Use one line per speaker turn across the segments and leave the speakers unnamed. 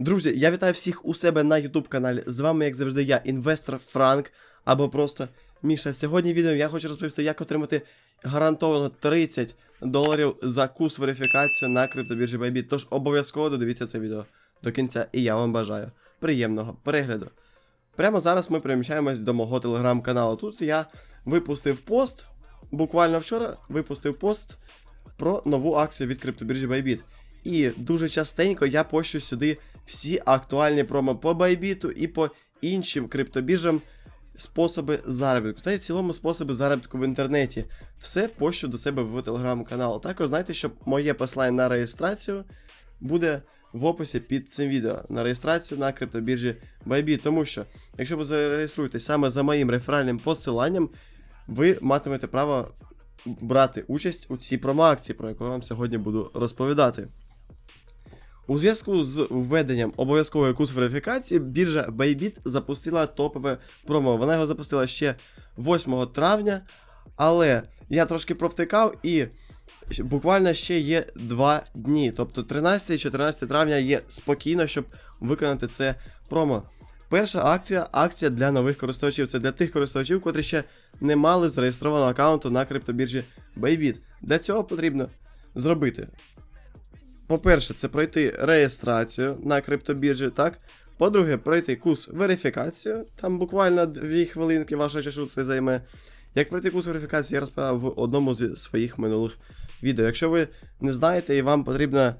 Друзі, я вітаю всіх у себе на YouTube каналі. З вами, як завжди, я, інвестор Франк або просто Міша. Сьогодні відео я хочу розповісти, як отримати гарантовано 30 доларів за курс верифікацію на криптобіржі Bybit. Тож обов'язково додивіться це відео до кінця, і я вам бажаю приємного перегляду. Прямо зараз ми переміщаємось до мого телеграм-каналу. Тут я випустив пост, буквально вчора випустив пост про нову акцію від криптобіржі Bybit. І дуже частенько я пощу сюди всі актуальні промо по Bybit і по іншим криптобіржам способи заробітку. Та й в цілому способи заробітку в інтернеті. Все пощу до себе в телеграм-канал. Також знайте, що моє посилання на реєстрацію буде в описі під цим відео на реєстрацію на криптобіржі Bybit. Тому що, якщо ви зареєструєтесь саме за моїм реферальним посиланням, ви матимете право брати участь у цій промоакції, про яку я вам сьогодні буду розповідати. У зв'язку з введенням обов'язкової курс верифікації, біржа Bybit запустила топове промо. Вона його запустила ще 8 травня, але я трошки провтикав і буквально ще є 2 дні. Тобто 13 і 14 травня є спокійно, щоб виконати це промо. Перша акція акція для нових користувачів. Це для тих користувачів, котрі ще не мали зареєстрованого аккаунту на криптобіржі Bybit. Для цього потрібно зробити. По-перше, це пройти реєстрацію на криптобіржі, так? По-друге, пройти курс верифікацію. Там буквально 2 хвилинки вашого часу це займе. Як пройти курс верифікації, я розповідав в одному зі своїх минулих відео. Якщо ви не знаєте і вам потрібна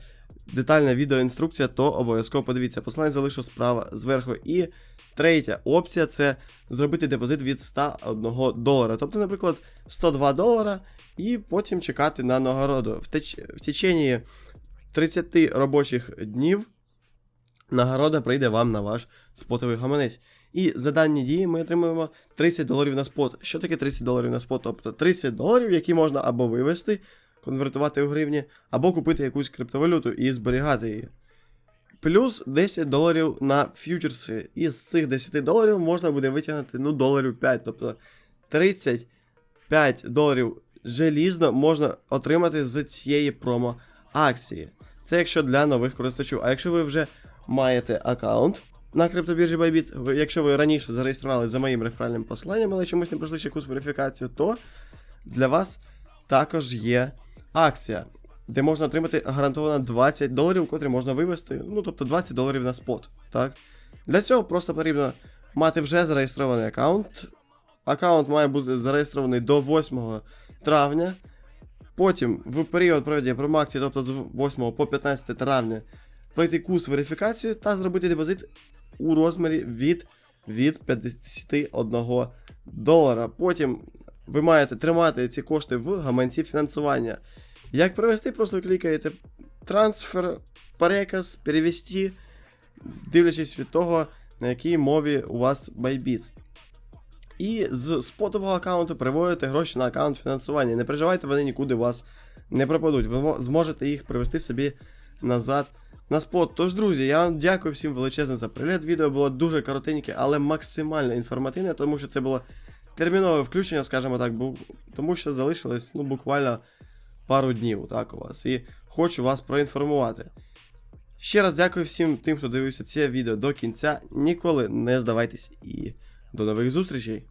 детальна відеоінструкція, то обов'язково подивіться. Посилання залишу справа зверху. І третя опція це зробити депозит від 101 долара. Тобто, наприклад, 102 долара, і потім чекати на нагороду. В, теч... в течение 30 робочих днів нагорода прийде вам на ваш спотовий гаманець. І за дані дії ми отримуємо 30 доларів на спот. Що таке 30 доларів на спот? Тобто 30 доларів, які можна або вивести, конвертувати у гривні, або купити якусь криптовалюту і зберігати її. Плюс 10 доларів на фьючерси. І з цих 10 доларів можна буде витягнути ну, доларів 5. Тобто 35 доларів желізно можна отримати з цієї промо-акції. Це якщо для нових користувачів. А якщо ви вже маєте аккаунт на криптобіржі Bybit, якщо ви раніше зареєстрували за моїм реферальним посиланням, але чомусь не пройшли ще курс верифікацію, то для вас також є акція, де можна отримати гарантовано 20 доларів, котрі можна вивести, ну тобто 20 доларів на спот. Так? Для цього просто потрібно мати вже зареєстрований аккаунт. Аккаунт має бути зареєстрований до 8 травня. Потім в період проведення промакції, тобто з 8 по 15 травня, пройти курс верифікації та зробити депозит у розмірі від, від 51 долара. Потім ви маєте тримати ці кошти в гаманці фінансування. Як провести, просто клікаєте трансфер, переказ, перевести, дивлячись від того, на якій мові у вас Bybit. І з спотового аккаунту переводите гроші на аккаунт фінансування. Не переживайте, вони нікуди у вас не пропадуть. Ви зможете їх привести собі назад на спот. Тож, друзі, я вам дякую всім величезно за перегляд. Відео було дуже коротеньке, але максимально інформативне, тому що це було термінове включення, скажімо так, тому що залишилось ну, буквально пару днів так, у вас. І хочу вас проінформувати. Ще раз дякую всім тим, хто дивився це відео до кінця. Ніколи не здавайтесь і до нових зустрічей!